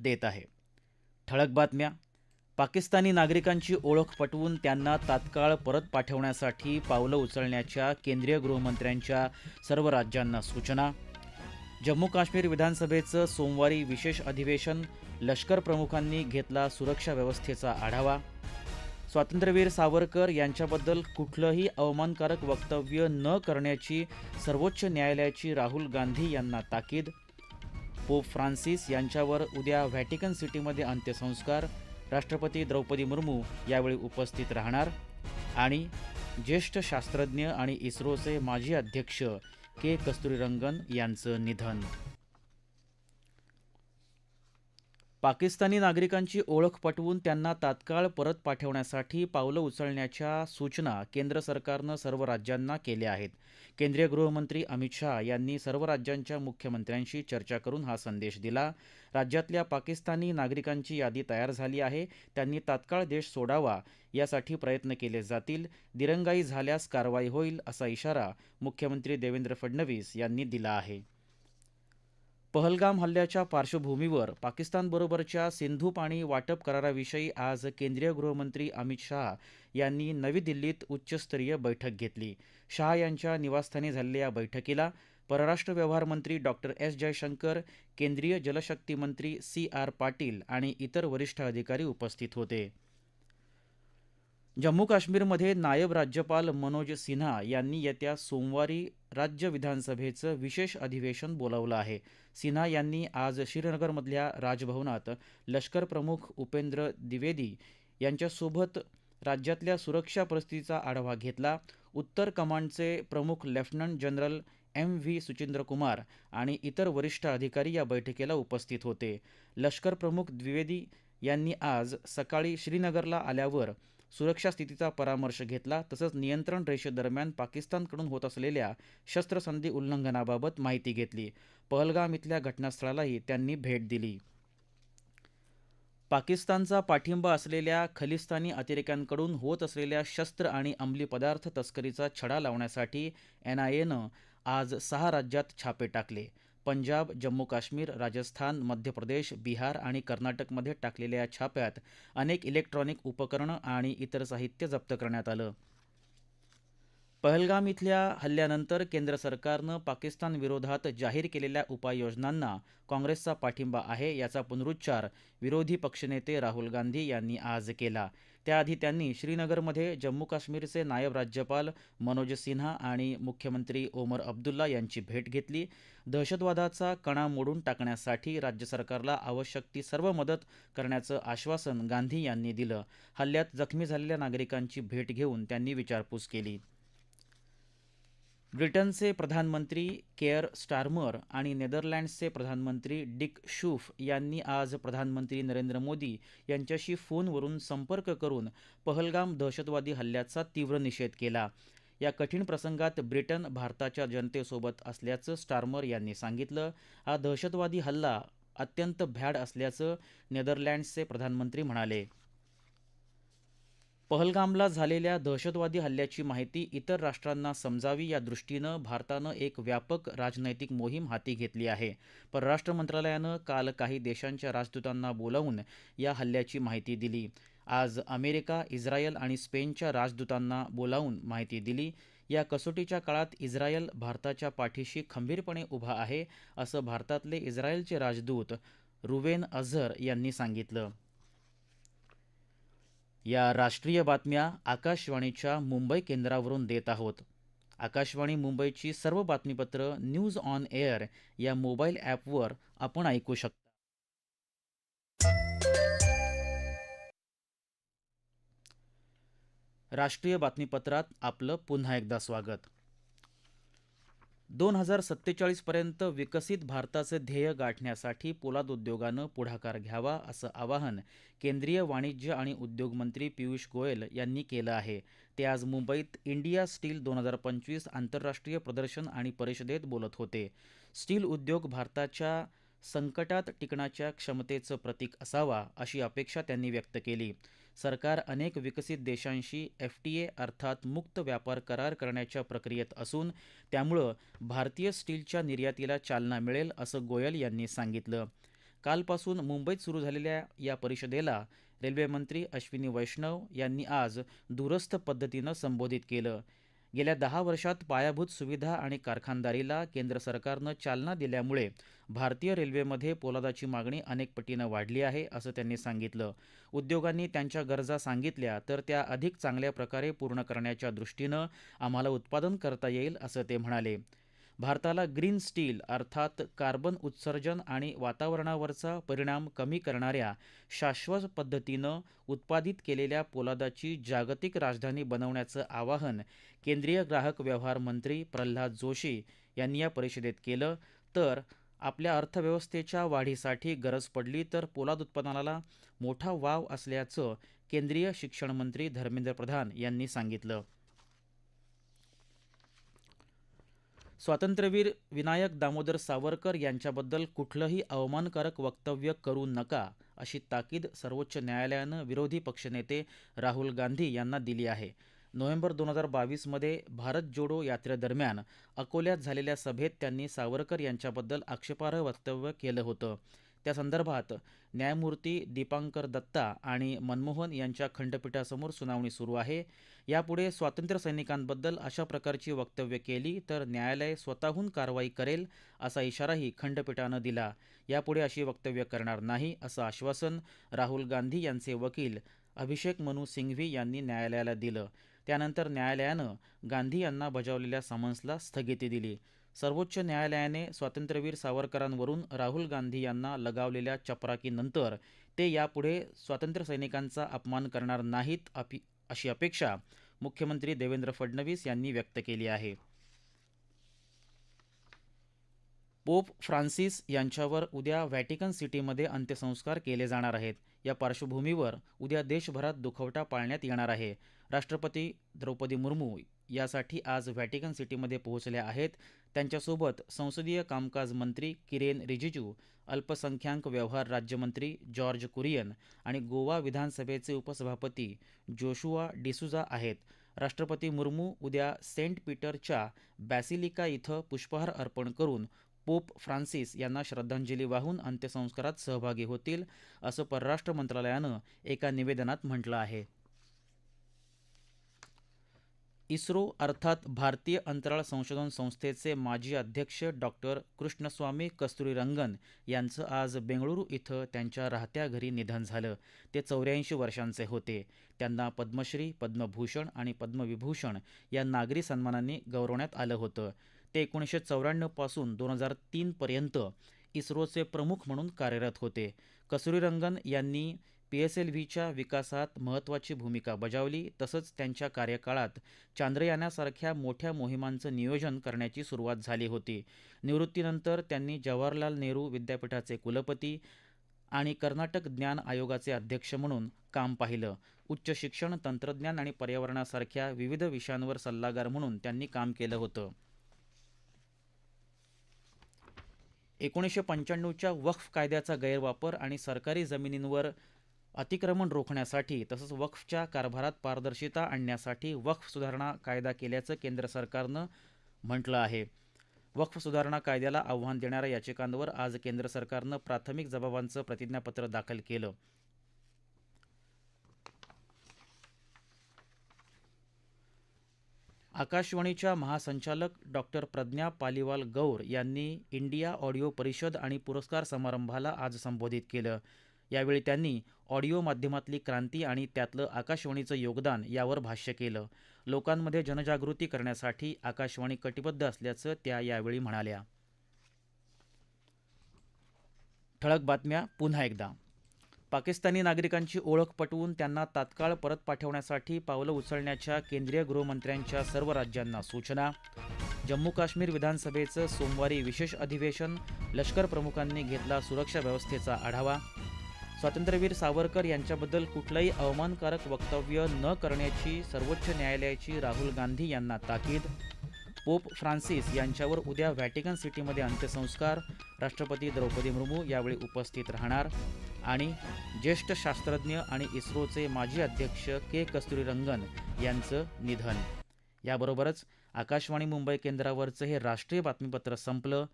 देत आहे. ठळक बातम्या. पाकिस्तानी नागरिकांची ओळख पटवून त्यांना तात्काळ परत पाठवण्यासाठी पावलं उचलण्याच्या केंद्रीय गृहमंत्र्यांच्या सर्व राज्यांना सूचना. जम्मू काश्मीर विधानसभेचं सोमवारी विशेष अधिवेशन लष्कर प्रमुखांनी घेतला सुरक्षा व्यवस्थेचा आढावा. स्वातंत्र्यवीर सावरकर यांच्याबद्दल कुठलंही अवमानकारक वक्तव्य न करण्याची सर्वोच्च न्यायालयाची राहुल गांधी यांना ताकीद. पोप फ्रान्सिस यांच्यावर उद्या व्हॅटिकन सिटीमध्ये अंत्यसंस्कार. राष्ट्रपती द्रौपदी मुर्मू यावेळी उपस्थित राहणार. आणि ज्येष्ठ शास्त्रज्ञ आणि इस्रोचे माजी अध्यक्ष के कस्तुरीरंगन यांचं निधन. पाकिस्तानी नागरिकांची ओळख पटवून त्यांना तात्काळ परत पाठवण्यासाठी पावलं उचलण्याच्या सूचना केंद्र सरकारनं सर्व राज्यांना केल्या आहेत. केंद्रीय गृहमंत्री अमित शहा यांनी सर्व राज्यांच्या मुख्यमंत्र्यांशी चर्चा करून हा संदेश दिला. राज्यातल्या पाकिस्तानी नागरिकांची यादी तयार झाली आहे. त्यांनी तात्काळ देश सोडावा यासाठी प्रयत्न केले जातील. दिरंगाई झाल्यास कारवाई होईल असा इशारा मुख्यमंत्री देवेंद्र फडणवीस यांनी दिला आहे. पहलगाम हल्ल्याच्या पार्श्वभूमीवर पाकिस्तानबरोबरच्या सिंधू पाणी वाटप कराराविषयी आज केंद्रीय गृहमंत्री अमित शहा यांनी नवी दिल्लीत उच्चस्तरीय बैठक घेतली. शहा यांच्या निवासस्थानी झालेल्या या बैठकीला परराष्ट्र व्यवहार मंत्री डॉक्टर एस जयशंकर केंद्रीय जलशक्ती मंत्री सी आर पाटील आणि इतर वरिष्ठ अधिकारी उपस्थित होते. जम्मू काश्मीरमध्ये नायब राज्यपाल मनोज सिन्हा यांनी येत्या सोमवारी राज्य विधानसभेचं विशेष अधिवेशन बोलावलं आहे. सिन्हा यांनी आज श्रीनगरमधल्या राजभवनात लष्कर प्रमुख उपेंद्र द्विवेदी यांच्यासोबत राज्यातल्या सुरक्षा परिस्थितीचा आढावा घेतला. उत्तर कमांडचे प्रमुख lieutenant general M V Suchindra Kumar आणि इतर वरिष्ठ अधिकारी या बैठकीला उपस्थित होते. लष्कर प्रमुख द्विवेदी यांनी आज सकाळी श्रीनगरला आल्यावर सुरक्षा स्थितीचा परामर्श घेतला तसंच नियंत्रण रेषेदरम्यान पाकिस्तानकडून होत असलेल्या शस्त्रसंधी उल्लंघनाबाबत माहिती घेतली. पहलगाम इथल्या घटनास्थळालाही त्यांनी भेट दिली. पाकिस्तानचा पाठिंबा असलेल्या खलिस्तानी अतिरेक्यांकडून होत असलेल्या शस्त्र आणि अंमली पदार्थ तस्करीचा छडा लावण्यासाठी एनआयएनं आज सहा राज्यात छापे टाकले. पंजाब जम्मू काश्मीर राजस्थान मध्य प्रदेश बिहार आणि कर्नाटकमध्ये टाकलेल्या या छाप्यात अनेक इलेक्ट्रॉनिक उपकरणं आणि इतर साहित्य जप्त करण्यात आलं. पहलगाम इथल्या हल्ल्यानंतर केंद्र सरकारनं पाकिस्तान विरोधात जाहीर केलेल्या उपाययोजनांना काँग्रेसचा पाठिंबा आहे याचा पुनरुच्चार विरोधी पक्षनेते राहुल गांधी यांनी आज केला. त्याआधी त्यांनी श्रीनगरमध्ये जम्मू काश्मीरचे नायब राज्यपाल मनोज सिन्हा आणि मुख्यमंत्री ओमर अब्दुल्ला यांची भेट घेतली. दहशतवादाचा कणा मोडून टाकण्यासाठी राज्य सरकारला आवश्यक ती सर्व मदत करण्याचं आश्वासन गांधी यांनी दिलं. हल्ल्यात जखमी झालेल्या नागरिकांची भेट घेऊन त्यांनी विचारपूस केली. ब्रिटनचे प्रधानमंत्री केअर स्टार्मर आणि नेदरलँड्सचे प्रधानमंत्री डिक शूफ यांनी आज प्रधानमंत्री नरेंद्र मोदी यांच्याशी फोनवरून संपर्क करून पहलगाम दहशतवादी हल्ल्याचा तीव्र निषेध केला. या कठीण प्रसंगात ब्रिटन भारताच्या जनतेसोबत असल्याचं स्टार्मर यांनी सांगितलं. हा दहशतवादी हल्ला अत्यंत भ्याड असल्याचं नेदरलँड्सचे प्रधानमंत्री म्हणाले. पहलगामला झालेल्या दहशतवादी हल्ल्याची माहिती इतर राष्ट्रांना समजावी या दृष्टीनं भारतानं एक व्यापक राजनैतिक मोहीम हाती घेतली आहे. परराष्ट्र मंत्रालयानं काल काही देशांच्या राजदूतांना बोलावून या हल्ल्याची माहिती दिली. आज अमेरिका इस्रायल आणि स्पेनच्या राजदूतांना बोलावून माहिती दिली. या कसोटीच्या काळात इस्रायल भारताच्या पाठीशी खंबीरपणे उभा आहे असं भारतातले इस्रायलचे राजदूत रुवेन अझर यांनी सांगितलं. या राष्ट्रीय बातम्या आकाशवाणीच्या मुंबई केंद्रावरून देत आहोत. आकाशवाणी मुंबईची सर्व बातमीपत्र न्यूज ऑन एअर या मोबाईल ॲपवर आपण ऐकू शकता. राष्ट्रीय बातमीपत्रात आपलं पुन्हा एकदा स्वागत. दोन हजार सत्तेचाळीसपर्यंत विकसित भारताचं ध्येय गाठण्यासाठी पोलाद उद्योगानं पुढाकार घ्यावा असं आवाहन केंद्रीय वाणिज्य आणि उद्योग मंत्री पियुष गोयल यांनी केलं आहे. ते आज मुंबईत इंडिया स्टील दोन हजार पंचवीस आंतरराष्ट्रीय प्रदर्शन आणि परिषदेत बोलत होते. स्टील उद्योग भारताच्या संकटात टिकण्याच्या क्षमतेचं प्रतीक असावा अशी अपेक्षा त्यांनी व्यक्त केली. सरकार अनेक विकसित देशांशी एफ टी ए अर्थात मुक्त व्यापार करार करण्याच्या प्रक्रियेत असून त्यामुळं भारतीय स्टीलच्या निर्यातीला चालना मिळेल असं गोयल यांनी सांगितलं. कालपासून मुंबईत सुरू झालेल्या या परिषदेला रेल्वेमंत्री अश्विनी वैष्णव यांनी आज दूरस्थ पद्धतीनं संबोधित केलं. गेल्या दहा वर्षात पायाभूत सुविधा आणि कारखानदारीला केंद्र सरकारनं चालना दिल्यामुळे भारतीय रेल्वेमध्ये पोलादाची मागणी अनेक पटीनं वाढली आहे असं त्यांनी सांगितलं. उद्योगांनी त्यांच्या गरजा सांगितल्या तर त्या अधिक चांगल्या प्रकारे पूर्ण करण्याच्या दृष्टीनं आम्हाला उत्पादन करता येईल असं ते म्हणाले. भारताला ग्रीन स्टील अर्थात कार्बन उत्सर्जन आणि वातावरणावरचा परिणाम कमी करणाऱ्या शाश्वत पद्धतीनं उत्पादित केलेल्या पोलादाची जागतिक राजधानी बनवण्याचं आवाहन केंद्रीय ग्राहक व्यवहार मंत्री प्रल्हाद जोशी यांनी या परिषदेत केलं. तर आपल्या अर्थव्यवस्थेच्या वाढीसाठी गरज पडली तर पोलाद उत्पादनाला मोठा वाव असल्याचं केंद्रीय शिक्षण मंत्री धर्मेंद्र प्रधान यांनी सांगितलं. स्वातंत्र्यवीर विनायक दामोदर सावरकर यांच्याबद्दल कुठलंही अवमानकारक वक्तव्य करू नका अशी ताकीद सर्वोच्च न्यायालयानं विरोधी पक्षनेते राहुल गांधी यांना दिली आहे. नोव्हेंबर दोन हजार बावीसमध्ये भारत जोडो यात्रेदरम्यान अकोल्यात झालेल्या सभेत त्यांनी सावरकर यांच्याबद्दल आक्षेपार्ह वक्तव्य केलं होतं. त्या संदर्भात न्यायमूर्ती दीपांकर दत्ता आणि मनमोहन यांच्या खंडपीठासमोर सुनावणी सुरू आहे. यापुढे स्वातंत्र्यसैनिकांबद्दल अशा प्रकारची वक्तव्य केली तर न्यायालय स्वतःहून कारवाई करेल असा इशाराही खंडपीठानं दिला. यापुढे अशी वक्तव्य करणार नाही असं आश्वासन राहुल गांधी यांचे वकील अभिषेक मनु सिंघवी यांनी न्यायालयाला दिलं. त्यानंतर न्यायालयानं गांधी यांना बजावलेल्या समन्सला स्थगिती दिली. सर्वोच्च न्यायालयाने स्वातंत्र्यवीर सावरकरांवरून राहुल गांधी यांना लगावलेल्या चपराकीनंतर ते यापुढे स्वातंत्र्यसैनिकांचा अपमान करणार नाहीत अपि अशी अपेक्षा मुख्यमंत्री देवेंद्र फडणवीस यांनी व्यक्त केली आहे. पोप फ्रान्सिस यांच्यावर उद्या व्हॅटिकन सिटीमध्ये अंत्यसंस्कार केले जाणार आहेत. या पार्श्वभूमीवर उद्या देशभरात दुखवटा पाळण्यात येणार आहे. राष्ट्रपती द्रौपदी मुर्मू यासाठी आज व्हॅटिकन सिटीमध्ये पोहोचल्या आहेत. त्यांच्यासोबत संसदीय कामकाज मंत्री किरेन रिजिजू अल्पसंख्याक व्यवहार राज्यमंत्री जॉर्ज कुरियन आणि गोवा विधानसभेचे उपसभापती जोशुआ डिसुजा आहेत. राष्ट्रपती मुर्मू उद्या सेंट पीटरच्या बॅसिलिका इथं पुष्पहार अर्पण करून पोप फ्रान्सिस यांना श्रद्धांजली वाहून अंत्यसंस्कारात सहभागी होतील असं परराष्ट्र मंत्रालयानं एका निवेदनात म्हटलं आहे. इस्रो अर्थात भारतीय अंतराळ संशोधन संस्थेचे माजी अध्यक्ष डॉक्टर कृष्णस्वामी कस्तुरीरंगन यांचं आज बेंगळुरू इथं त्यांच्या राहत्या घरी निधन झालं. ते चौऱ्याऐंशी वर्षांचे होते. त्यांना पद्मश्री पद्मभूषण आणि पद्मविभूषण या नागरी सन्मानांनी गौरवण्यात आलं होतं. ते एकोणीसशे चौऱ्याण्णवपासून दोन हजार तीनपर्यंत इस्रोचे प्रमुख म्हणून कार्यरत होते. कसुरीरंगन यांनी पी एस एल व्हीच्या विकासात महत्त्वाची भूमिका बजावली तसंच त्यांच्या कार्यकाळात चांद्रयानासारख्या मोठ्या मोहिमांचं नियोजन करण्याची सुरुवात झाली होती. निवृत्तीनंतर त्यांनी जवाहरलाल नेहरू विद्यापीठाचे कुलपती आणि कर्नाटक ज्ञान आयोगाचे अध्यक्ष म्हणून काम पाहिलं. उच्च शिक्षण तंत्रज्ञान आणि पर्यावरणासारख्या विविध विषयांवर सल्लागार म्हणून त्यांनी काम केलं होतं. एकोणीसशे पंच्याण्णवच्या वक्फ कायद्याचा गैरवापर आणि सरकारी जमिनींवर अतिक्रमण रोखण्यासाठी तसंच वक्फच्या कारभारात पारदर्शिता आणण्यासाठी वक्फ सुधारणा कायदा केल्याचं केंद्र सरकारनं म्हटलं आहे. वक्फ सुधारणा कायद्याला आव्हान देणाऱ्या याचिकांवर आज केंद्र सरकारनं प्राथमिक जबाबांचं प्रतिज्ञापत्र दाखल केलं. आकाशवाणीच्या महासंचालक डॉक्टर प्रज्ञा पालिवाल गौर यांनी इंडिया ऑडिओ परिषद आणि पुरस्कार समारंभाला आज संबोधित केलं. यावेळी त्यांनी ऑडिओ माध्यमातली क्रांती आणि त्यातलं आकाशवाणीचं योगदान यावर भाष्य केलं. लोकांमध्ये जनजागृती करण्यासाठी आकाशवाणी कटिबद्ध असल्याचं त्या यावेळी म्हणाल्या. ठळक बातम्या पुन्हा एकदा. पाकिस्तानी नागरिकांची ओळख पटवून त्यांना तात्काळ परत पाठवण्यासाठी पावलं उचलण्याच्या केंद्रीय गृहमंत्र्यांच्या सर्व राज्यांना सूचना. जम्मू काश्मीर विधानसभेचं सोमवारी विशेष अधिवेशन लष्कर प्रमुखांनी घेतला सुरक्षा व्यवस्थेचा आढावा. स्वातंत्र्यवीर सावरकर यांच्याबद्दल कुठलंही अवमानकारक वक्तव्य न करण्याची सर्वोच्च न्यायालयाची राहुल गांधी यांना ताकीद. पोप फ्रान्सिस यांच्यावर उद्या व्हॅटिकन सिटीमध्ये अंत्यसंस्कार. राष्ट्रपती द्रौपदी मुर्मू यावेळी उपस्थित राहणार. आणि ज्येष्ठ शास्त्रज्ञ आणि इस्रोचे माजी अध्यक्ष के कस्तुरीरंगन यांचं निधन. याबरोबरच आकाशवाणी मुंबई केंद्रावरचं हे राष्ट्रीय बातमीपत्र संपलं.